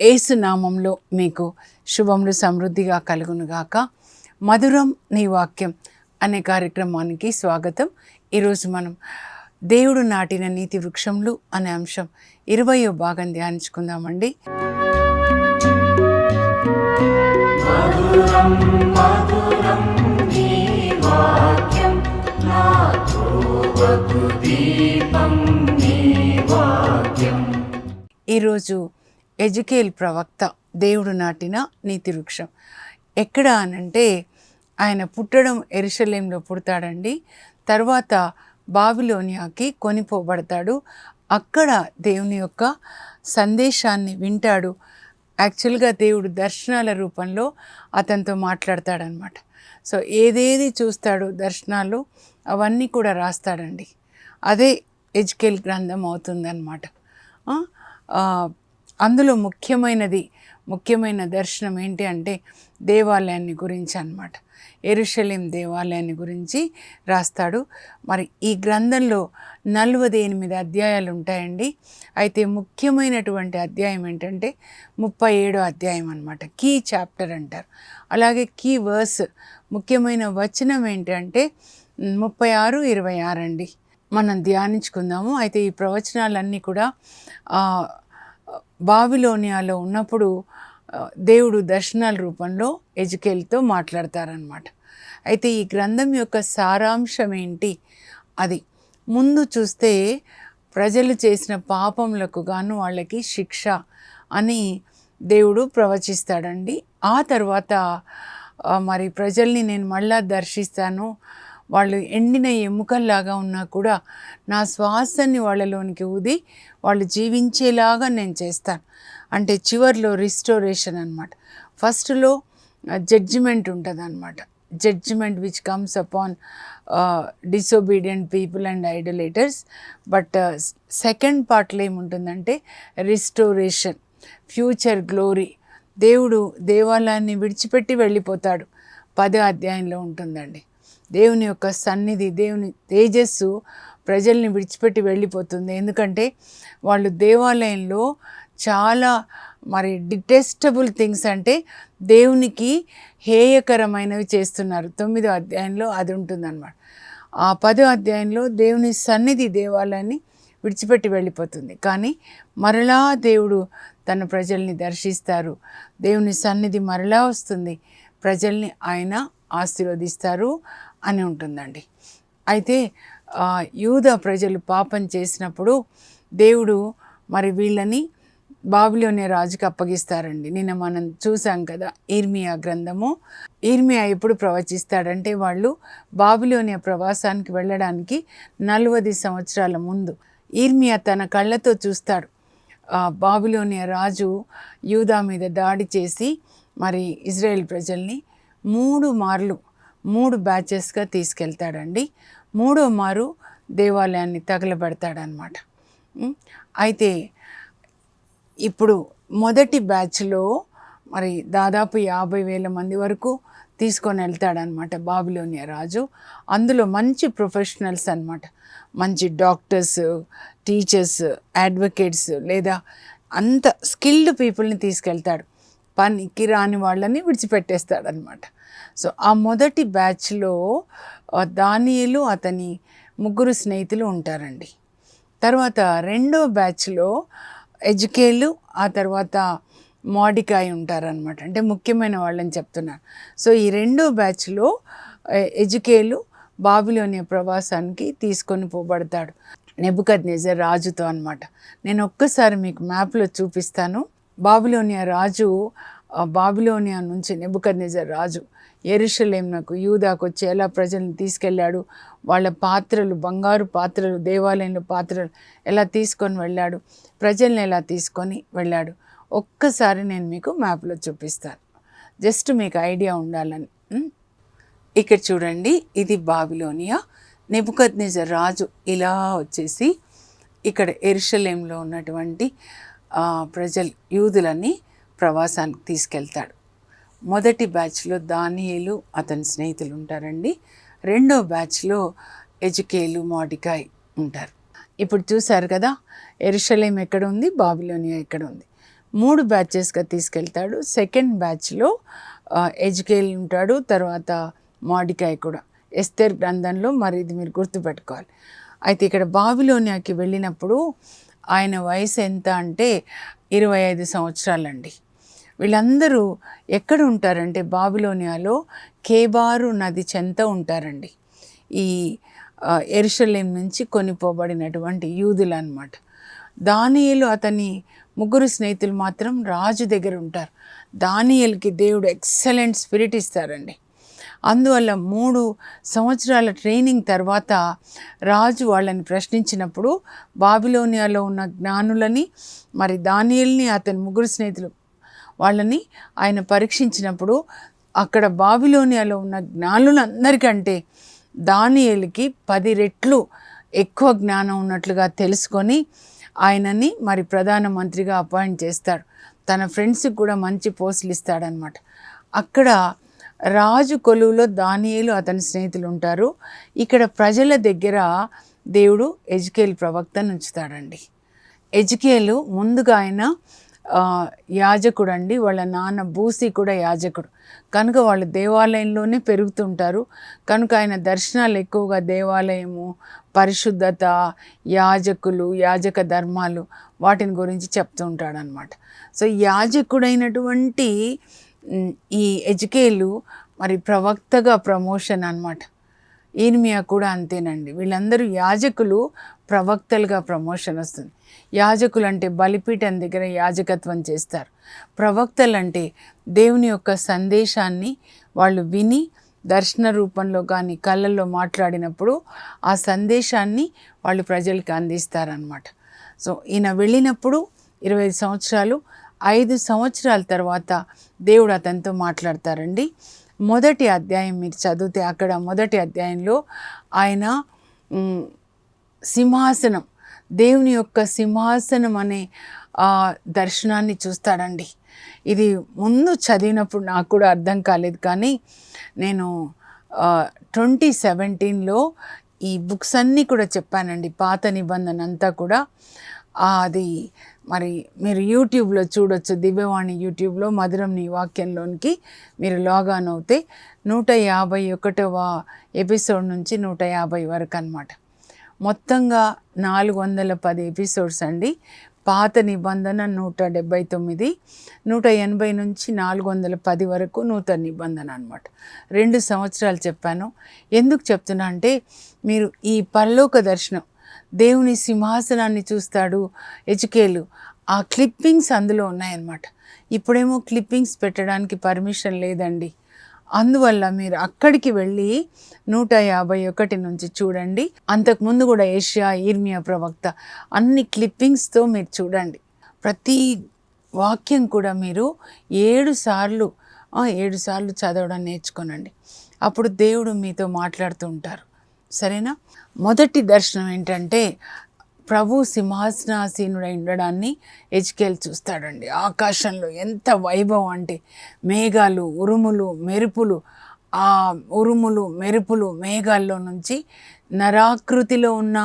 ఏసు నామంలో మీకు శుభములు సమృద్ధిగా కలుగునుగాక. మధురం నీ వాక్యం అనే కార్యక్రమానికి స్వాగతం. ఈరోజు మనం దేవుడు నాటిన నీతి వృక్షంలు అనే అంశం ఇరవయో భాగం ధ్యానించుకుందామండి. ఈరోజు ఎజుకేల్ ప్రవక్త దేవుడు నాటిన నీతి వృక్షం ఎక్కడ అనంటే ఆయన పుట్టడం ఎరుషలేంలో పుడతాడండి. తర్వాత బావిలోనియాకి కొనిపోబడతాడు. అక్కడ దేవుని యొక్క సందేశాన్ని వింటాడు. యాక్చువల్గా దేవుడు దర్శనాల రూపంలో అతనితో మాట్లాడతాడనమాట. సో ఏదేది చూస్తాడో దర్శనాలు అవన్నీ కూడా రాస్తాడండి. అదే ఎజుకేల్ గ్రంథం అవుతుందన్నమాట అందులో ముఖ్యమైనది ముఖ్యమైన దర్శనం ఏంటి అంటే దేవాలయాన్ని గురించి అన్నమాట. ఎరుషలేం దేవాలయాన్ని గురించి రాస్తాడు. మరి ఈ గ్రంథంలో నలభై ఎనిమిది అధ్యాయాలు ఉంటాయండి. అయితే ముఖ్యమైనటువంటి అధ్యాయం ఏంటంటే ముప్పై ఏడో అధ్యాయం అనమాట కీ చాప్టర్ అంటారు. అలాగే కీ వర్స్ ముఖ్యమైన వచనం ఏంటంటే ముప్పై ఆరు ఇరవై ఆరు అండి. మనం ధ్యానించుకుందాము. అయితే ఈ ప్రవచనాలన్నీ కూడా బావిలోనియాలో బాబిలోనియాలో ఉన్నప్పుడు దేవుడు దర్శనాల రూపంలో ఎజుకేల్తో మాట్లాడతారనమాట అయితే ఈ గ్రంథం యొక్క సారాంశం ఏంటి? అది ముందు చూస్తే ప్రజలు చేసిన పాపములకు గాను వాళ్ళకి శిక్ష అని దేవుడు ప్రవచిస్తాడండి. ఆ తర్వాత మరి ప్రజల్ని నేను మళ్ళా దర్శిస్తాను వాళ్ళు ఎండిన ఎముకల్లాగా ఉన్నా కూడా నా శ్వాసని వాళ్ళలోనికి ఊది వాళ్ళు జీవించేలాగా నేను చేస్తాను. అంటే చివర్లో రిస్టోరేషన్ అనమాట ఫస్ట్లో జడ్జిమెంట్ ఉంటుంది అనమాట judgement which comes upon disobedient people and idolaters but second పార్ట్లో ఏముంటుందంటే రిస్టోరేషన్ ఫ్యూచర్ గ్లోరీ దేవుడు దేవాలయాన్ని విడిచిపెట్టి వెళ్ళిపోతాడు. పదే అధ్యాయంలో ఉంటుందండి. దేవుని యొక్క సన్నిధి దేవుని తేజస్సు ప్రజల్ని విడిచిపెట్టి వెళ్ళిపోతుంది. ఎందుకంటే వాళ్ళు దేవాలయంలో చాలా మరి డిటెస్టబుల్ థింగ్స్ అంటే దేవునికి హేయకరమైనవి చేస్తున్నారు. తొమ్మిదో అధ్యాయంలో అది ఉంటుందన్నమాట. ఆ పదో అధ్యాయంలో దేవుని సన్నిధి దేవాలయాన్ని విడిచిపెట్టి వెళ్ళిపోతుంది. కానీ మరలా దేవుడు తన ప్రజల్ని దర్శిస్తారు. దేవుని సన్నిధి మరలా వస్తుంది. ప్రజల్ని ఆయన ఆశీర్వదిస్తారు. అని ఉంటుందండి. అయితే యూద ప్రజలు పాపం చేసినప్పుడు దేవుడు మరి వీళ్ళని బాబిలోనే రాజుకి అప్పగిస్తారండి. నిన్న మనం చూసాం కదా ఈర్మియా గ్రంథము. ఈర్మియా ఎప్పుడు ప్రవచిస్తాడంటే వాళ్ళు బాబులోనే ప్రవాసానికి వెళ్ళడానికి నలభై సంవత్సరాల ముందు. ఈర్మియా తన కళ్ళతో చూస్తాడు. ఆ రాజు యూదా మీద దాడి చేసి మరి ఇజ్రాయెల్ ప్రజల్ని మూడు మార్లు మూడు బ్యాచెస్గా తీసుకెళ్తాడండి. మూడో మారు దేవాలయాన్ని తగలబెడతాడనమాట. అయితే ఇప్పుడు మొదటి బ్యాచ్లో మరి దాదాపు యాభై వేల మంది వరకు తీసుకొని వెళ్తాడనమాట బాబిలోనియా రాజు. అందులో మంచి ప్రొఫెషనల్స్ అన్నమాట. మంచి డాక్టర్స్ టీచర్స్ అడ్వకేట్స్ లేదా అంత స్కిల్డ్ పీపుల్ని తీసుకెళ్తాడు. పనికి రాని వాళ్ళని విడిచిపెట్టేస్తాడనమాట. సో ఆ మొదటి బ్యాచ్లో దానియులు అతని ముగ్గురు స్నేహితులు ఉంటారండి. తర్వాత రెండో బ్యాచ్లో ఎజుకేలు ఆ తర్వాత మోడికాయ్ ఉంటారనమాట అంటే ముఖ్యమైన వాళ్ళని చెప్తున్నారు. సో ఈ రెండో బ్యాచ్లో ఎజుకేలు బాబిలోనియా ప్రవాసానికి తీసుకొని పోబడతాడు. నెబుకద్ నెజర్ రాజుతో అనమాట నేను ఒక్కసారి మీకు మ్యాప్లో చూపిస్తాను. బాబిలోనియా రాజు బాబిలోనియా నుంచి నెబుకద్ నెజర్ రాజు ఎరుషలేంనకు యూదాకు వచ్చి ఎలా ప్రజలను తీసుకెళ్ళాడు వాళ్ళ పాత్రలు బంగారు పాత్రలు దేవాలయంలో పాత్రలు ఎలా తీసుకొని వెళ్ళాడు ప్రజల్ని ఎలా తీసుకొని వెళ్ళాడు ఒక్కసారి నేను మీకు మ్యాప్లో చూపిస్తాను. జస్ట్ మీకు ఐడియా ఉండాలని. ఇక్కడ చూడండి ఇది బాబిలోనియా. నెబుకద్నెజర్ రాజు ఇలా వచ్చేసి ఇక్కడ ఎరుషలేంలో ఉన్నటువంటి ప్రజలు యూదులని ప్రవాసానికి తీసుకెళ్తాడు. మొదటి బ్యాచ్లో దానియేలు అతని స్నేహితులు ఉంటారండి రెండో బ్యాచ్లో ఎజుకేలు మోడికాయ్ ఉంటారు. ఇప్పుడు చూశారు కదా ఎరుషలేం ఎక్కడ ఉంది బాబిలోనియా ఎక్కడ ఉంది మూడు బ్యాచెస్గా తీసుకెళ్తాడు. సెకండ్ బ్యాచ్లో ఎజుకేల్ ఉంటాడు తర్వాత మాడికాయ్ కూడా. ఎస్తేర్ గ్రంథంలో మరి ఇది మీరు గుర్తుపెట్టుకోవాలి. అయితే ఇక్కడ బాబిలోనియాకి వెళ్ళినప్పుడు ఆయన వయసు ఎంత అంటే ఇరవై ఐదు సంవత్సరాలండి. వీళ్ళందరూ ఎక్కడ ఉంటారంటే బాబిలోనియాలో కేబారు నది చెంత ఉంటారండి. ఈ ఎరుషలేం నుంచి కొనిపోబడినటువంటి యూదులు అనమాట దానియలు అతని ముగ్గురు స్నేహితులు మాత్రం రాజు దగ్గర ఉంటారు. దానియల్కి దేవుడు ఎక్సలెంట్ స్పిరిట్ ఇస్తారండి. అందువల్ల మూడు సంవత్సరాల ట్రైనింగ్ తర్వాత రాజు వాళ్ళని ప్రశ్నించినప్పుడు బాబిలోనియాలో ఉన్న జ్ఞానులని మరి దానియల్ని అతని ముగ్గురు స్నేహితులు వాళ్ళని ఆయన పరీక్షించినప్పుడు అక్కడ బాబిలోనియాలో ఉన్న జ్ఞానులందరికంటే దానియలకి పది రెట్లు ఎక్కువ జ్ఞానం ఉన్నట్లుగా తెలుసుకొని ఆయనని మరి ప్రధానమంత్రిగా అపాయింట్ చేస్తాడు తన ఫ్రెండ్స్కి కూడా మంచి పోస్టులు ఇస్తాడనమాట అక్కడ రాజు కొలువులో దానియేలు అతని స్నేహితులు ఉంటారు ఇక్కడ ప్రజల దగ్గర దేవుడు ఎజుకేల్ ప్రవక్తను ఉంచుతాడండి. ఎజుకేలు ముందుగా ఆయన యాజకుడు అండి వాళ్ళ నాన్న బూసి కూడా యాజకుడు. కనుక వాళ్ళు దేవాలయంలోనే పెరుగుతుంటారు. కనుక ఆయన దర్శనాలు ఎక్కువగా దేవాలయము పరిశుద్ధత యాజకులు యాజక ధర్మాలు వాటిని గురించి చెప్తూ ఉంటాడు అనమాట సో యాజకుడైనటువంటి ఈ ఎజుకేలు మరి ప్రవక్తగా ప్రమోషన్ అనమాట ఈర్మియా కూడా అంతేనండి. వీళ్ళందరూ యాజకులు ప్రవక్తలుగా ప్రమోషన్ వస్తుంది. యాజకులు అంటే బలిపీఠం దగ్గర యాజకత్వం చేస్తారు. ప్రవక్తలు అంటే దేవుని యొక్క సందేశాన్ని వాళ్ళు విని దర్శన రూపంలో కానీ కళ్ళల్లో మాట్లాడినప్పుడు ఆ సందేశాన్ని వాళ్ళు ప్రజలకి అందిస్తారనమాట సో ఈయన వెళ్ళినప్పుడు ఇరవై ఐదు సంవత్సరాలు ఐదు సంవత్సరాల తర్వాత దేవుడు అతనితో మాట్లాడతారండి. మొదటి అధ్యాయం మీరు చదివితే అక్కడ మొదటి అధ్యాయంలో ఆయన సింహాసనం దేవుని యొక్క సింహాసనం అనే ఆ దర్శనాన్ని చూస్తాడండి. ఇది ముందు చదివినప్పుడు నాకు కూడా అర్థం కాలేదు కానీ నేను ట్వంటీ సెవెంటీన్లో ఈ బుక్స్ అన్నీ కూడా చెప్పానండి పాత నిబంధన అంతా కూడా. అది మరి మీరు యూట్యూబ్లో చూడొచ్చు దివ్యవాణి యూట్యూబ్లో మధురం నీ వాక్యంలోనికి మీరు లాగాన్ అవుతే నూట యాభై ఒకటవ ఎపిసోడ్ నుంచి నూట యాభై వరకు అనమాట మొత్తంగా నాలుగు వందల పది ఎపిసోడ్స్ అండి. పాత నిబంధన నూట డెబ్బై తొమ్మిది నూట ఎనభై నుంచి నాలుగు వందల పది వరకు నూతన నిబంధన అనమాట రెండు సంవత్సరాలు చెప్పాను. ఎందుకు చెప్తున్నా అంటే మీరు ఈ పరలోక దర్శనం దేవుని సింహాసనాన్ని చూస్తాడు ఎజుకేలు ఆ క్లిప్పింగ్స్ అందులో ఉన్నాయన్నమాట. ఇప్పుడేమో క్లిప్పింగ్స్ పెట్టడానికి పర్మిషన్ లేదండి. అందువల్ల మీరు అక్కడికి వెళ్ళి నూట యాభై ఒకటి నుంచి చూడండి. అంతకుముందు కూడా ఏషియా ఈర్మియా ప్రవక్త అన్ని క్లిప్పింగ్స్తో మీరు చూడండి. ప్రతి వాక్యం కూడా మీరు ఏడు సార్లు ఏడు సార్లు చదవడం నేర్చుకోనండి. అప్పుడు దేవుడు మీతో మాట్లాడుతూ ఉంటారు. సరేనా? మొదటి దర్శనం ఏంటంటే ప్రభు సింహాసనాసీనుడై ఉండడాన్ని హెచ్కేల్ చూస్తాడండి. ఆకాశంలో ఎంత వైభవం అంటే మేఘాలు ఉరుములు మెరుపులు ఆ ఉరుములు మెరుపులు మేఘాల్లో నుంచి నరాకృతిలో ఉన్న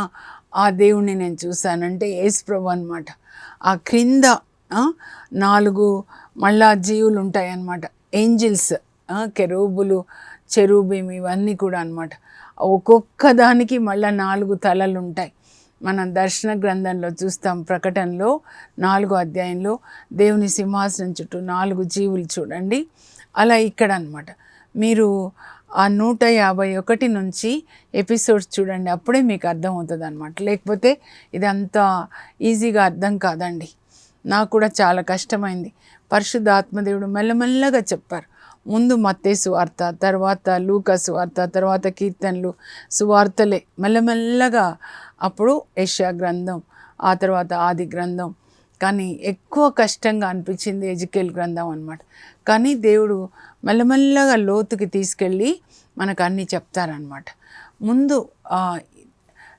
ఆ దేవుణ్ణి నేను చూశానంటే యేసు ప్రభు అనమాట ఆ క్రింద నాలుగు మళ్ళా జీవులు ఉంటాయన్నమాట. ఏంజిల్స్ కెరూబులు చెరూబీం ఇవన్నీ కూడా అన్నమాట. ఒక్కొక్క దానికి మళ్ళీ నాలుగు తలలు ఉంటాయి మనం దర్శన గ్రంథంలో చూస్తాం ప్రకటనలో నాలుగో అధ్యాయంలో దేవుని సింహాసనం చుట్టూ నాలుగు జీవులు చూడండి. అలా ఇక్కడ అనమాట మీరు ఆ నూట యాభై ఒకటి నుంచి ఎపిసోడ్స్ చూడండి అప్పుడే మీకు అర్థమవుతుంది అనమాట లేకపోతే ఇదంతా ఈజీగా అర్థం కాదండి. నాకు కూడా చాలా కష్టమైంది. పరిశుద్ధ ఆత్మదేవుడు మెల్లమెల్లగా చెప్పారు. ముందు మత్తే సువార్త తర్వాత లూకా సువార్త తర్వాత కీర్తనలు సువార్తలే మెల్లమెల్లగా అప్పుడు యష్యా గ్రంథం ఆ తర్వాత ఆది గ్రంథం. కానీ ఎక్కువ కష్టంగా అనిపించింది ఎజుకేల్ గ్రంథం అనమాట కానీ దేవుడు మెల్లమెల్లగా లోతుకి తీసుకెళ్ళి మనకు అన్నీ చెప్తారనమాట ముందు ఆ,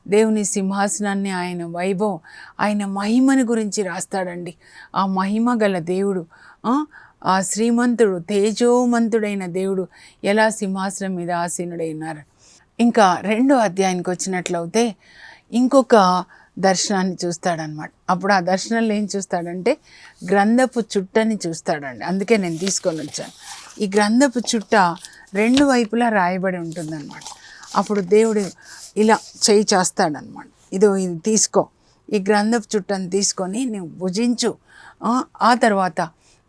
దేవుని సింహాసనాన్ని ఆయన వైభవం ఆయన మహిమని గురించి రాస్తాడండి. ఆ మహిమ గల దేవుడు ఆ, శ్రీమంతుడు తేజోమంతుడైన దేవుడు ఎలా సింహాసనం మీద ఆసీనుడై ఉన్నారు? ఇంకా రెండో అధ్యాయానికి వచ్చినట్లయితే ఇంకొక దర్శనాన్ని చూస్తాడనమాట అప్పుడు ఆ దర్శనంలో ఏం చూస్తాడంటే గ్రంథపు చుట్టని చూస్తాడండి. అందుకే నేను తీసుకొని వచ్చాను. ఈ గ్రంథపు చుట్ట రెండు వైపులా రాయబడి ఉంటుందన్నమాట. అప్పుడు దేవుడు ఇలా చేయి చేస్తాడనమాట ఇదో ఇది తీసుకో. ఈ గ్రంథపు చుట్టను తీసుకొని నువ్వు భుజించు. ఆ తర్వాత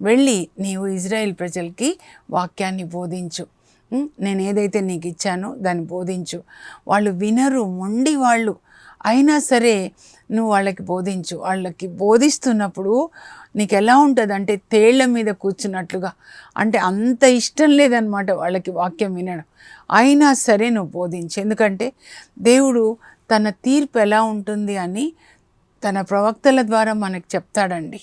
వెళ్ళి నీవు ఇజ్రాయెల్ ప్రజలకి వాక్యాన్ని బోధించు. నేను ఏదైతే నీకు ఇచ్చానో దాన్ని బోధించు. వాళ్ళు వినరు మొండి వాళ్ళు. అయినా సరే నువ్వు వాళ్ళకి బోధించు. వాళ్ళకి బోధిస్తున్నప్పుడు నీకు ఎలా ఉంటుంది అంటే తేళ్ళ మీద కూర్చున్నట్లుగా. అంటే అంత ఇష్టం లేదనమాట వాళ్ళకి వాక్యం వినడం. అయినా సరే నువ్వు బోధించు. ఎందుకంటే దేవుడు తన తీర్పు ఎలా ఉంటుంది అని తన ప్రవక్తల ద్వారా మనకు చెప్తాడండి.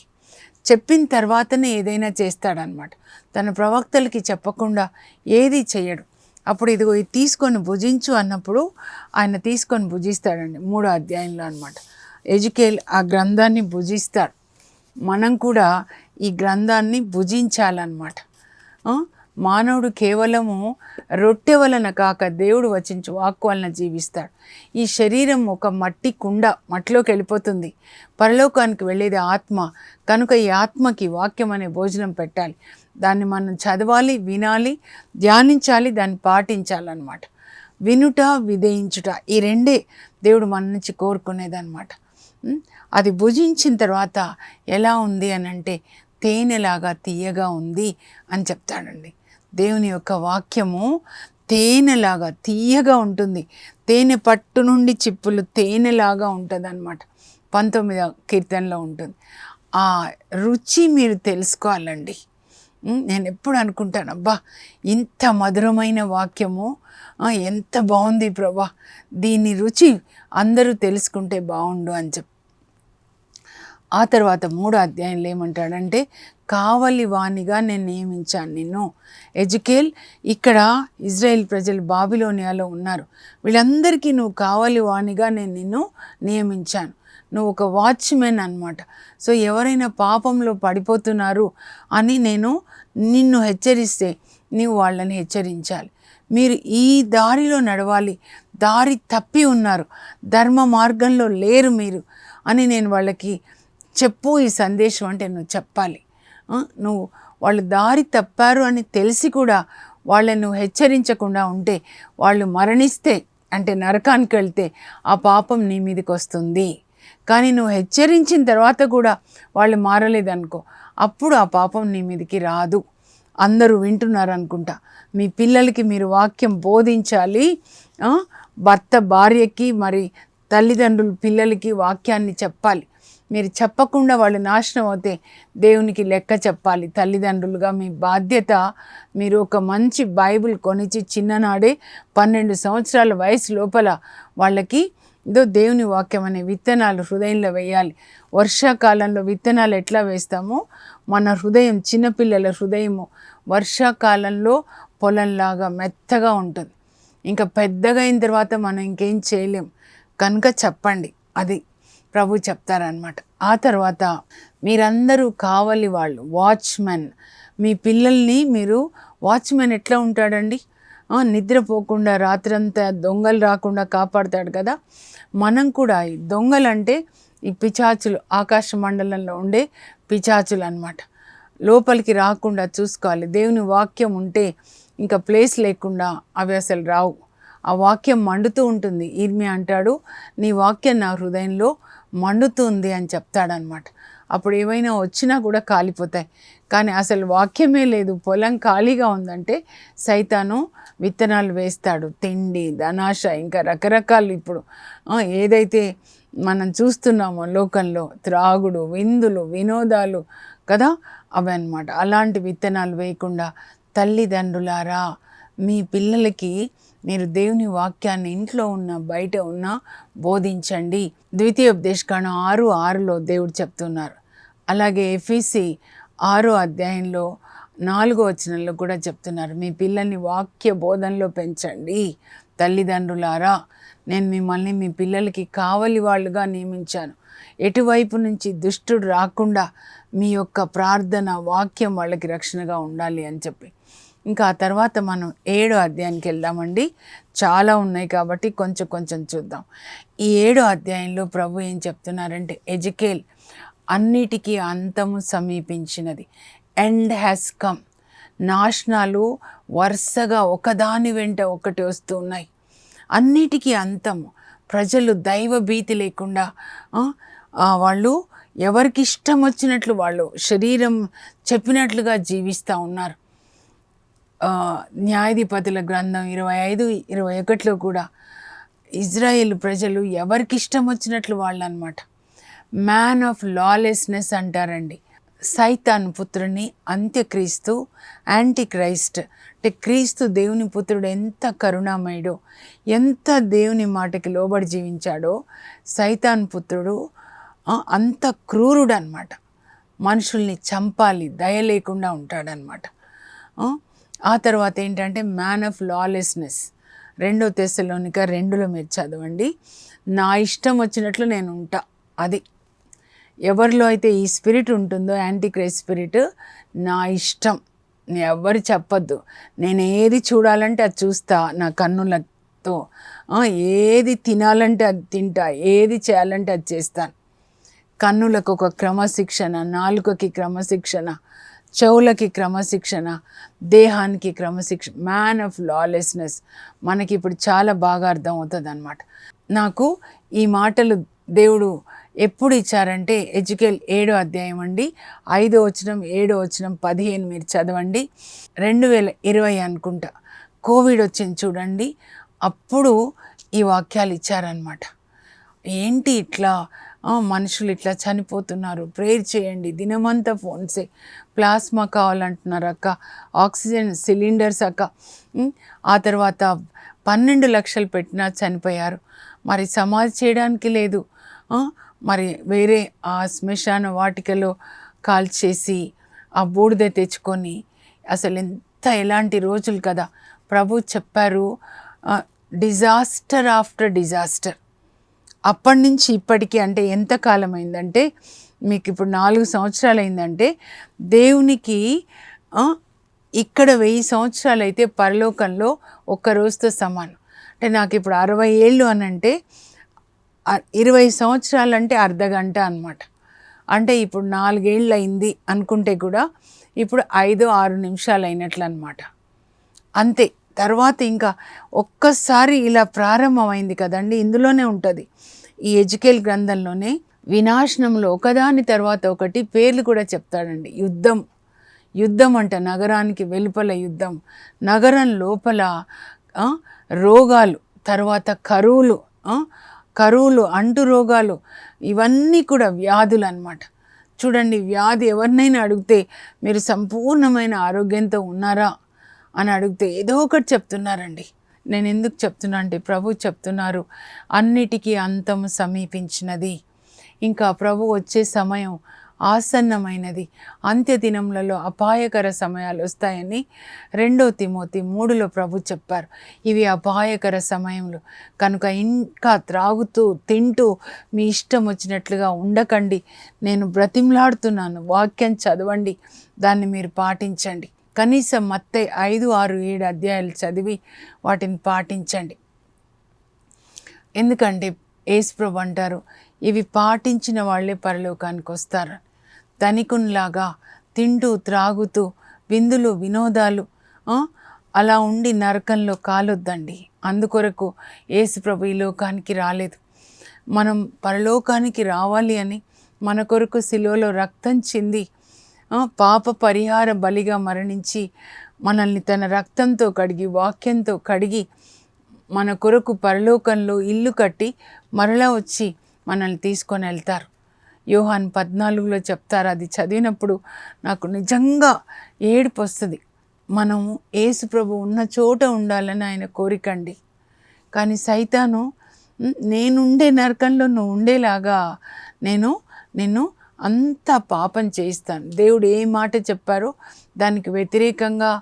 చెప్పిన తర్వాతనే ఏదైనా చేస్తాడనమాట. తన ప్రవక్తలకి చెప్పకుండా ఏది చేయడు. అప్పుడు ఇదిగో ఇది తీసుకొని భుజించు అన్నప్పుడు ఆయన తీసుకొని భుజిస్తాడండి మూడో అధ్యాయంలో అనమాట ఎజుకేల్ ఆ గ్రంథాన్ని భుజిస్తాడు. మనం కూడా ఈ గ్రంథాన్ని భుజించాలన్నమాట. మానవుడు కేవలము రొట్టె వలన కాక దేవుడు వచించు వాక్కు వలన జీవిస్తాడు. ఈ శరీరం ఒక మట్టి కుండ మట్టిలోకి వెళ్ళిపోతుంది. పరలోకానికి వెళ్ళేది ఆత్మ. కనుక ఈ ఆత్మకి వాక్యం అనే భోజనం పెట్టాలి. దాన్ని మనం చదవాలి వినాలి ధ్యానించాలి దాన్ని పాటించాలన్నమాట. వినుట విధేయించుట ఈ రెండే దేవుడు మన నుంచి కోరుకునేదన్నమాట. అది భుజించిన తర్వాత ఎలా ఉంది అని అంటే తేనెలాగా తీయగా ఉంది అని చెప్తాడండి. దేవుని యొక్క వాక్యము తేనెలాగా తీయగా ఉంటుంది. తేనె పట్టు నుండి చిప్పులు తేనెలాగా ఉంటుంది అనమాట పంతొమ్మిదో కీర్తనలో ఉంటుంది. ఆ రుచి మీరు తెలుసుకోవాలండి. నేను ఎప్పుడు అనుకుంటాను అబ్బా ఇంత మధురమైన వాక్యము ఎంత బాగుంది ప్రభా దీని రుచి అందరూ తెలుసుకుంటే బాగుండు అని చెప్పి. ఆ తర్వాత మూడో అధ్యాయంలో ఏమంటాడంటే కావలి వాణిగా నేను నియమించాను నిన్ను. ఎజుకేల్ ఇక్కడ ఇజ్రాయెల్ ప్రజలు బాబిలోనియాలో ఉన్నారు. వీళ్ళందరికీ నువ్వు కావలి వాణిగా నేను నిన్ను నియమించాను. నువ్వు ఒక వాచ్మెన్ అన్నమాట. సో ఎవరైనా పాపంలో పడిపోతున్నారు అని నేను నిన్ను హెచ్చరిస్తే నీవు వాళ్ళని హెచ్చరించాలి. మీరు ఈ దారిలో నడవాలి. దారి తప్పి ఉన్నారు. ధర్మ మార్గంలో లేరు మీరు అని నేను వాళ్ళకి చెప్పు ఈ సందేశం అంటే నువ్వు చెప్పాలి. నువ్వు వాళ్ళు దారి తప్పారు అని తెలిసి కూడా వాళ్ళని నువ్వు హెచ్చరించకుండా ఉంటే వాళ్ళు మరణిస్తే అంటే నరకానికి వెళ్తే ఆ పాపం నీ మీదకి వస్తుంది. కానీ నువ్వు హెచ్చరించిన తర్వాత కూడా వాళ్ళు మారలేదనుకో అప్పుడు ఆ పాపం నీ మీదకి రాదు. అందరూ వింటున్నారు అనుకుంటా మీ పిల్లలకి మీరు వాక్యం బోధించాలి. భర్త భార్యకి మరి తల్లిదండ్రులు పిల్లలకి వాక్యాన్ని చెప్పాలి. మీరు చెప్పకుండా వాళ్ళు నాశనం అవుతే దేవునికి లెక్క చెప్పాలి. తల్లిదండ్రులుగా మీ బాధ్యత మీరు ఒక మంచి బైబిల్ కొనిచ్చి చిన్ననాడే పన్నెండు సంవత్సరాల వయసు లోపల వాళ్ళకి ఇదో దేవుని వాక్యం అనే విత్తనాలు హృదయంలో వేయాలి. వర్షాకాలంలో విత్తనాలు ఎట్లా వేస్తామో? మన హృదయం చిన్నపిల్లల హృదయము వర్షాకాలంలో పొలంలాగా మెత్తగా ఉంటుంది. ఇంకా పెద్దగా అయిన తర్వాత మనం ఇంకేం చేయలేం. కనుక చెప్పండి. అది ప్రభు చెప్తారనమాట ఆ తర్వాత మీరందరూ కావాలి వాళ్ళు వాచ్మెన్ మీ పిల్లల్ని మీరు వాచ్మెన్ ఎట్లా ఉంటాడండి? నిద్రపోకుండా రాత్రంతా దొంగలు రాకుండా కాపాడతాడు కదా? మనం కూడా ఈ దొంగలంటే ఈ పిచాచులు ఆకాశ మండలంలో ఉండే పిచాచులు అనమాట లోపలికి రాకుండా చూసుకోవాలి. దేవుని వాక్యం ఉంటే ఇంకా ప్లేస్ లేకుండా అవి అసలు రావు. ఆ వాక్యం మండుతూ ఉంటుంది. ఈర్మి అంటాడు నీ వాక్యం నా హృదయంలో మండుతుంది అని చెప్తాడనమాట. అప్పుడు ఏమైనా వచ్చినా కూడా కాలిపోతాయి. కానీ అసలు వాక్యమే లేదు. పొలం ఖాళీగా ఉందంటే సైతాను విత్తనాలు వేస్తాడు. తిండి ధనాశ ఇంకా రకరకాలు ఇప్పుడు. ఏదైతే మనం చూస్తున్నామో లోకంలో త్రాగుడు విందులు వినోదాలు కదా అవి అన్నమాట అలాంటి విత్తనాలు వేయకుండా తల్లిదండ్రులారా మీ పిల్లలకి మీరు దేవుని వాక్యాన్ని ఇంట్లో ఉన్న బయట ఉన్న బోధించండి. ద్వితీయోపదేశకాండం ఆరు ఆరులో దేవుడు చెప్తున్నారు. అలాగే ఎఫీసీ ఆరో అధ్యాయంలో నాలుగో వచనంలో కూడా చెప్తున్నారు. మీ పిల్లల్ని వాక్య బోధనలో పెంచండి. తల్లిదండ్రులారా నేను మిమ్మల్ని మీ పిల్లలకి కావలి వాళ్ళుగా నియమించాను. ఎటువైపు నుంచి దుష్టుడు రాకుండా మీ యొక్క ప్రార్థన వాక్యం వాళ్ళకి రక్షణగా ఉండాలి అని చెప్పి. ఇంకా ఆ తర్వాత మనం ఏడో అధ్యాయానికి వెళ్దామండి. చాలా ఉన్నాయి కాబట్టి కొంచెం కొంచెం చూద్దాం. ఈ ఏడో అధ్యాయంలో ప్రభు ఏం చెప్తున్నారంటే ఎజుకేల్ అన్నిటికీ అంతము సమీపించినది. ఎండ్ హ్యాస్ కమ్ నాశనాలు వరుసగా ఒకదాని వెంట ఒకటి వస్తూ ఉన్నాయి. అన్నిటికీ అంతము. ప్రజలు దైవ భీతి లేకుండా వాళ్ళు ఎవరికి ఇష్టం వచ్చినట్లు వాళ్ళు శరీరం చెప్పినట్లుగా జీవిస్తూ ఉన్నారు. న్యాయాధిపతుల గ్రంథం ఇరవై ఐదు ఇరవై ఒకటిలో కూడా ఇజ్రాయేల్ ప్రజలు ఎవరికి ఇష్టం వచ్చినట్లు వాళ్ళు అనమాట మ్యాన్ ఆఫ్ లాలెస్నెస్ అంటారండి. సైతాన్ పుత్రుని అంత్యక్రీస్తు యాంటీ క్రైస్ట్ అంటే క్రీస్తు దేవుని పుత్రుడు ఎంత కరుణామయుడో ఎంత దేవుని మాటకి లోబడి జీవించాడో సైతాన్ పుత్రుడు అంత క్రూరుడు అనమాట మనుషుల్ని చంపాలి దయ లేకుండా ఉంటాడనమాట. ఆ, తర్వాత ఏంటంటే మ్యాన్ ఆఫ్ లాలెస్నెస్ రెండో తెశలోనిక రెండులో మీరు చదవండి. నా ఇష్టం వచ్చినట్లు నేను ఉంటా. అది. ఎవరిలో అయితే ఈ స్పిరిట్ ఉంటుందో యాంటీ క్రైస్ట్ స్పిరిట్ నా ఇష్టం. నేను ఎవ్వరు చెప్పొద్దు. నేను ఏది చూడాలంటే అది చూస్తా నా కన్నులతో. ఏది తినాలంటే అది తింటా. ఏది చేయాలంటే అది చేస్తాను. కన్నులకు ఒక క్రమశిక్షణ నాలుకకి క్రమశిక్షణ. చెవులకి క్రమశిక్షణ దేహానికి క్రమశిక్షణ మ్యాన్ ఆఫ్ లాలెస్నెస్ మనకి ఇప్పుడు చాలా బాగా అర్థం అవుతుంది అనమాట నాకు ఈ మాటలు దేవుడు ఎప్పుడు ఇచ్చారంటే ఎజుకేల్ ఏడో అధ్యాయం అండి ఐదో వచనం ఏడో వచనం పదిహేను మీరు చదవండి. రెండు వేల ఇరవై అనుకుంటా. కోవిడ్ వచ్చింది చూడండి. అప్పుడు ఈ వాక్యాలు ఇచ్చారనమాట ఏంటి ఇట్లా? మనుషులు ఇట్లా చనిపోతున్నారు. ప్రేయర్ చేయండి. దినమంతా ఫోన్సే. ప్లాస్మా కావాలంటున్నారు అక్క. ఆక్సిజన్ సిలిండర్స్ అక్క. ఆ తర్వాత పన్నెండు లక్షలు పెట్టినా చనిపోయారు. మరి సమాధి చేయడానికి లేదు. మరి వేరే ఆ శ్మశాన వాటికలో కాల్చేసి ఆ బూడిద తెచ్చుకొని అసలు ఎంత ఎలాంటి రోజులు కదా. ప్రభు చెప్పారు డిజాస్టర్ ఆఫ్టర్ డిజాస్టర్. అప్పటి నుంచి ఇప్పటికీ అంటే ఎంత కాలం అయిందంటే మీకు ఇప్పుడు నాలుగు సంవత్సరాలు అయిందంటే దేవునికి ఇక్కడ వెయ్యి సంవత్సరాలు అయితే పరలోకంలో ఒక్క రోజుతో సమానం. అంటే నాకు ఇప్పుడు అరవై ఏళ్ళు అని అంటే ఇరవై సంవత్సరాలు అంటే అర్ధ గంట అనమాట అంటే ఇప్పుడు నాలుగేళ్ళు అయింది అనుకుంటే కూడా ఇప్పుడు ఐదు ఆరు నిమిషాలు అయినట్లు అనమాట అంతే. తర్వాత ఇంకా ఒక్కసారి ఇలా ప్రారంభమైంది కదండి ఇందులోనే ఉంటుంది. ఈ ఎజుకేల్ గ్రంథంలోనే వినాశనంలో ఒకదాని తర్వాత ఒకటి పేర్లు కూడా చెప్తాడండి. యుద్ధం. యుద్ధం అంట నగరానికి వెలుపల యుద్ధం. నగరం లోపల రోగాలు తర్వాత కరువులు కరువులు అంటు రోగాలు ఇవన్నీ కూడా వ్యాధులు అన్నమాట. చూడండి వ్యాధి ఎవరినైనా అడిగితే మీరు సంపూర్ణమైన ఆరోగ్యంతో ఉన్నారా అని అడిగితే ఏదో ఒకటి చెప్తున్నారండి. నేను ఎందుకు చెప్తున్నా అంటే ప్రభు చెప్తున్నారు అన్నిటికీ అంతము సమీపించినది. ఇంకా ప్రభు వచ్చే సమయం ఆసన్నమైనది. అంత్య దినములలో అపాయకర సమయాలు వస్తాయని రెండో తిమోతి మూడులో ప్రభు చెప్పారు. ఇవి అపాయకర సమయంలో కనుక ఇంకా త్రాగుతూ తింటూ మీ ఇష్టం వచ్చినట్లుగా ఉండకండి. నేను బ్రతిమలాడుతున్నాను. వాక్యం చదవండి. దాన్ని మీరు పాటించండి. కనీసం మత్తే ఐదు ఆరు ఏడు అధ్యాయాలు చదివి వాటిని పాటించండి. ఎందుకంటే ఏసుప్రభు అంటారు ఇవి పాటించిన వాళ్ళే పరలోకానికి వస్తారు. ధనికునిలాగా తింటూ త్రాగుతూ విందులు వినోదాలు అలా ఉండి నరకంలో కాలొద్దండి. అందుకొరకు ఏసుప్రభు ఈ లోకానికి రాలేదు. మనం పరలోకానికి రావాలి అని మన కొరకు శిలువలో రక్తం చింది పాప పరిహార బలిగా మరణించి మనల్ని తన రక్తంతో కడిగి వాక్యంతో కడిగి మన కొరకు పరలోకంలో ఇల్లు కట్టి మరలా వచ్చి మనల్ని తీసుకొని వెళ్తారు. యోహాన్ పద్నాలుగులో చెప్తారు అది చదివినప్పుడు నాకు నిజంగా ఏడుపు వస్తుంది. మనము యేసు ప్రభు ఉన్న చోట ఉండాలని ఆయన కోరికండి కానీ సైతాను నేనుండే నరకంలో నువ్వు ఉండేలాగా నేను నిన్ను అంత పాపం చేయిస్తాను. దేవుడు ఏ మాట చెప్పారో దానికి వ్యతిరేకంగా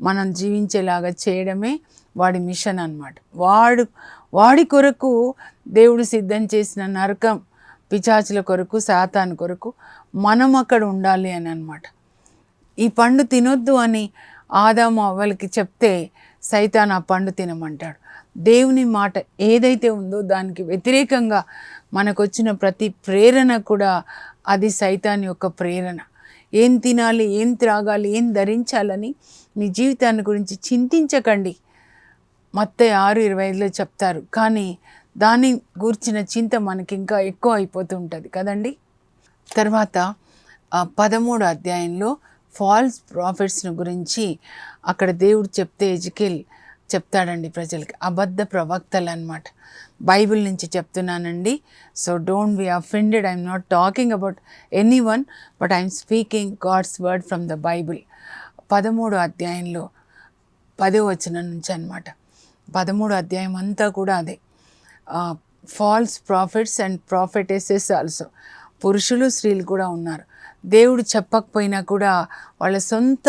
మనం జీవించేలాగా చేయడమే వాడి మిషన్ అన్నమాట. వాడు వాడి కొరకు దేవుడు సిద్ధం చేసిన నరకం పిచాచుల కొరకు శాతాని కొరకు మనం అక్కడ ఉండాలి అని అనమాట ఈ పండు తినొద్దు అని ఆదాము అవ్వలకి చెప్తే సైతాన్ ఆ పండు తినమంటాడు. దేవుని మాట ఏదైతే ఉందో దానికి వ్యతిరేకంగా మనకు వచ్చిన ప్రతి ప్రేరణ కూడా అది సైతాన్ యొక్క ప్రేరణ. ఏం తినాలి ఏం త్రాగాలి ఏం ధరించాలని మీ జీవితాన్ని గురించి చింతించకండి. మత్తే ఆరు ఇరవై ఐదులో చెప్తారు. కానీ దాని గూర్చిన చింత మనకి ఇంకా ఎక్కువ అయిపోతూ ఉంటుంది కదండి? తర్వాత పదమూడు అధ్యాయంలో ఫాల్స్ ప్రాఫిట్స్ను గురించి అక్కడ దేవుడు చెప్తే ఎజికెల్ చెప్తాడండి ప్రజలకి. అబద్ధ ప్రవక్తలు అనమాట బైబిల్ నుంచి చెప్తున్నానండి. So don't be offended I'm not talking about any one but I'm speaking God's word from the Bible పదమూడు అధ్యాయంలో పదే వచ్చిన నుంచి అనమాట పదమూడు అధ్యాయం అంతా కూడా అదే. False prophets and prophetesses also పురుషులు స్త్రీలు కూడా ఉన్నారు. దేవుడు చెప్పకపోయినా కూడా వాళ్ళ సొంత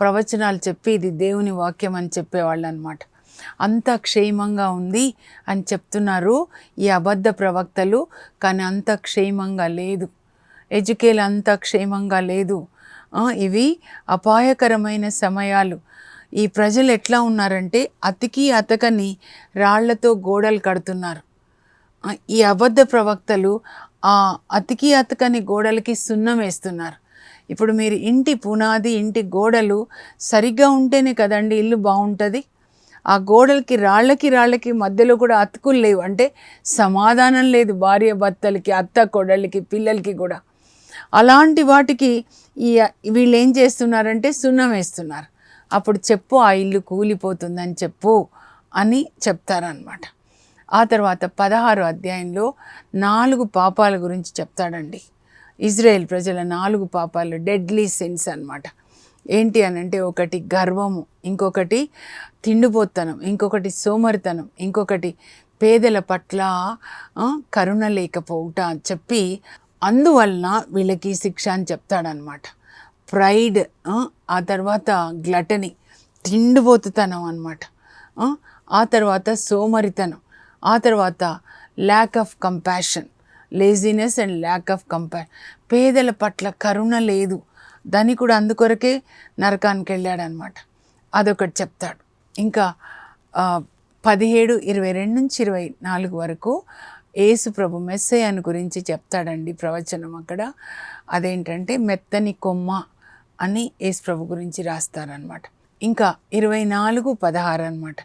ప్రవచనాలు చెప్పి ఇది దేవుని వాక్యం అని చెప్పేవాళ్ళు అనమాట అంత క్షేమంగా ఉంది అని చెప్తున్నారు ఈ అబద్ధ ప్రవక్తలు కానీ అంత క్షేమంగా లేదు. ఎజుకేల్ అంత క్షేమంగా లేదు. ఇవి అపాయకరమైన సమయాలు. ఈ ప్రజలు ఎట్లా ఉన్నారంటే అతికి అతకని రాళ్ళతో గోడలు కడుతున్నారు. ఈ అబద్ధ ప్రవక్తలు ఆ అతికి అతకని గోడలకి సున్నం వేస్తున్నారు. ఇప్పుడు మీరు ఇంటి పునాది ఇంటి గోడలు సరిగ్గా ఉంటేనే కదండి ఇల్లు బాగుంటుంది. ఆ గోడలకి రాళ్ళకి రాళ్ళకి మధ్యలో కూడా అతుకులు లేవు. అంటే సమాధానం లేదు భార్య భర్తలకి అత్త కోడళ్ళకి పిల్లలకి కూడా. అలాంటి వాటికి ఈ వీళ్ళు ఏం చేస్తున్నారంటే సున్నం వేస్తున్నారు. అప్పుడు చెప్పు ఆ ఇల్లు కూలిపోతుందని చెప్పు అని చెప్తారనమాట ఆ తర్వాత పదహారు అధ్యాయంలో నాలుగు పాపాల గురించి చెప్తాడండి. ఇజ్రాయెల్ ప్రజల నాలుగు పాపాలు డెడ్లీ సెన్స్ అనమాట ఏంటి అని అంటే ఒకటి గర్వము ఇంకొకటి తిండిపోతనం ఇంకొకటి సోమరితనం ఇంకొకటి పేదల పట్ల కరుణ లేకపోవుట అని చెప్పి అందువలన వీళ్ళకి శిక్ష అని చెప్తాడనమాట ప్రైడ్ ఆ తర్వాత గ్లటని తిండిపోతుతనం అనమాట ఆ తర్వాత సోమరితనం ఆ తర్వాత lack of compassion laziness and lack of compare పేదల పట్ల కరుణ లేదు. ధనికుడు అందుకొరకే నరకానికి వెళ్ళాడనమాట అదొకటి చెప్తాడు. ఇంకా పదిహేడు ఇరవై రెండు నుంచి ఇరవై నాలుగు వరకు యేసు ప్రభు మెస్సయ్యను గురించి చెప్తాడండి ప్రవచనం అక్కడ. అదేంటంటే మెత్తని కొమ్మ అని యేసు ప్రభు గురించి రాస్తారనమాట ఇంకా ఇరవై నాలుగు పదహారు అనమాట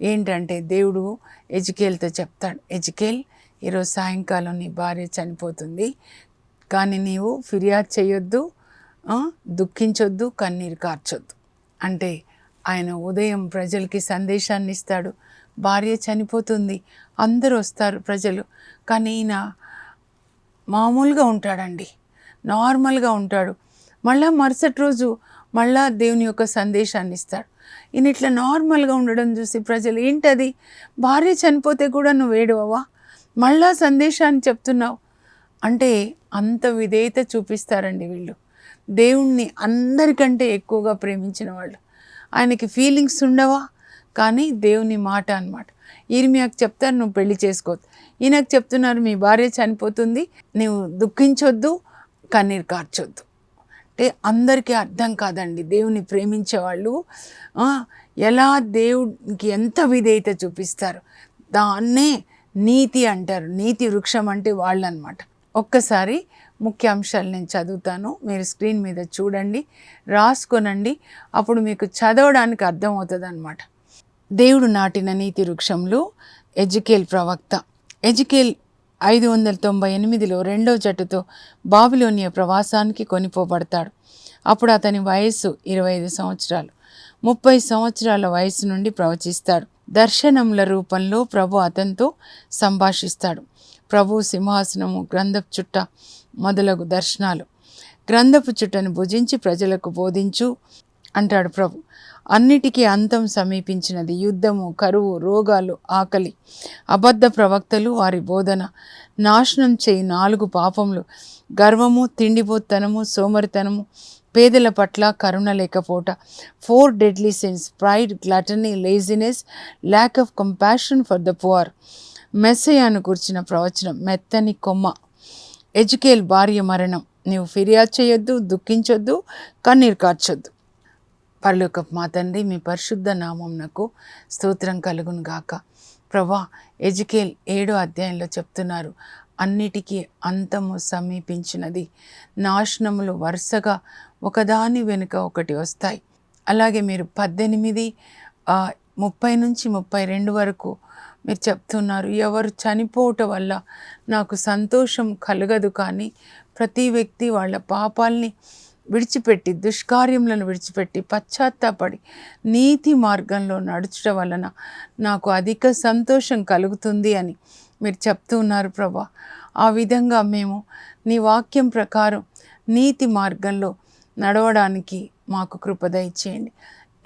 ఏంటంటే దేవుడు ఎజుకేల్తో చెప్తాడు. ఎజుకేల్ ఈరోజు సాయంకాలం నీ భార్య చనిపోతుంది. కానీ నీవు ఫిర్యాదు చేయొద్దు దుఃఖించొద్దు కన్నీరు కార్చొద్దు. అంటే ఆయన ఉదయం ప్రజలకి సందేశాన్ని ఇస్తాడు. భార్య చనిపోతుంది. అందరూ వస్తారు ప్రజలు. కానీ ఈయన మామూలుగా ఉంటాడండి. నార్మల్గా ఉంటాడు. మళ్ళా మరుసటి రోజు మళ్ళా దేవుని యొక్క సందేశాన్ని ఇస్తాడు. ఈయన ఇట్లా నార్మల్గా ఉండడం చూసి ప్రజలు ఏంటది? భార్య చనిపోతే కూడా నువ్వు ఏడవవా? మళ్ళా సందేశాన్ని చెప్తున్నావు. అంటే అంత విధేయత చూపిస్తారండి వీళ్ళు. దేవుణ్ణి అందరికంటే ఎక్కువగా ప్రేమించిన వాళ్ళు. ఆయనకి ఫీలింగ్స్ ఉండవా? కానీ దేవుని మాట అన్నమాట. ఈర్మియాకు చెప్తారు నువ్వు పెళ్ళి చేసుకోవద్దు ఈయనకు చెప్తున్నారు మీ భార్య చనిపోతుంది నువ్వు దుఃఖించొద్దు కన్నీరు కార్చొద్దు. అంటే అందరికీ అర్థం కాదండి దేవుని ప్రేమించే వాళ్ళు. ఎలా దేవునికి ఎంత విధేయత చూపిస్తారు? దాన్నే నీతి అంటారు. నీతి వృక్షం అంటే వాళ్ళు అనమాట ఒక్కసారి ముఖ్యాంశాలు నేను చదువుతాను. మీరు స్క్రీన్ మీద చూడండి రాసుకొనండి. అప్పుడు మీకు చదవడానికి అర్థమవుతుంది అనమాట దేవుడు నాటిన నీతి వృక్షంలో ఎజుకేల్ ప్రవక్త. ఎజుకేల్ ఐదు వందల తొంభై ఎనిమిదిలో రెండో జట్టుతో బాబిలోనియ ప్రవాసానికి కొనిపోబడతాడు. అప్పుడు అతని వయస్సు ఇరవై ఐదు సంవత్సరాలు. ముప్పై సంవత్సరాల వయసు నుండి ప్రవచిస్తాడు. దర్శనముల రూపంలో ప్రభు అతనితో సంభాషిస్తాడు. ప్రభు సింహాసనము గ్రంథపు చుట్ట మొదలగు దర్శనాలు. గ్రంథపు చుట్టను భుజించి ప్రజలకు బోధించు అంటాడు ప్రభు. అన్నిటికీ అంతం సమీపించినది యుద్ధము కరువు రోగాలు ఆకలి అబద్ధ ప్రవక్తలు వారి బోధన నాశనం చేయి నాలుగు పాపములు గర్వము తిండిపోతనము సోమరితనము పేదల పట్ల కరుణ లేకపోట. Four deadly sins pride gluttony laziness lack of compassion for the poor మెస్సయాను కూర్చిన ప్రవచనం మెత్తని కొమ్మ. ఎజుకేల్ భార్య మరణం. నీవు ఫిర్యాదు చేయొద్దు దుఃఖించొద్దు కన్నీరు కార్చొద్దు. పరలోక మా తండ్రి మీ పరిశుద్ధ నామంనకు స్తోత్రం కలుగును గాక. ప్రభా ఎజుకేల్ ఏడో అధ్యాయంలో చెప్తున్నారు అన్నిటికీ అంతము సమీపించినది. నాశనములు వరుసగా ఒకదాని వెనుక ఒకటి వస్తాయి. అలాగే మీరు పద్దెనిమిది ముప్పై నుంచి ముప్పై రెండు వరకు మీరు చెప్తున్నారు. ఎవరు చనిపోవటం వల్ల నాకు సంతోషం కలగదు కానీ ప్రతి వ్యక్తి వాళ్ళ పాపాల్ని విడిచిపెట్టి దుష్కార్యములను విడిచిపెట్టి పశ్చాత్తాపడి నీతి మార్గంలో నడుచడం వలన నాకు అధిక సంతోషం కలుగుతుంది అని మీరు చెప్తూ ఉన్నారు ప్రభా. ఆ విధంగా మేము నీ వాక్యం ప్రకారం నీతి మార్గంలో నడవడానికి మాకు కృపద ఇచ్చేయండి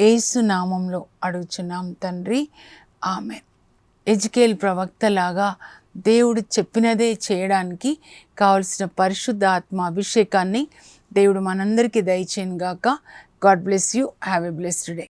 ఏసు నామంలో అడుగుచున్నాం తండ్రి. ఆమె ఎజుకేల్ ప్రవక్తలాగా దేవుడు చెప్పినదే చేయడానికి కావలసిన పరిశుద్ధ ఆత్మ అభిషేకాన్ని దేవుడు మనందరికీ దయచేయను గాక God bless you. Have a blessed day.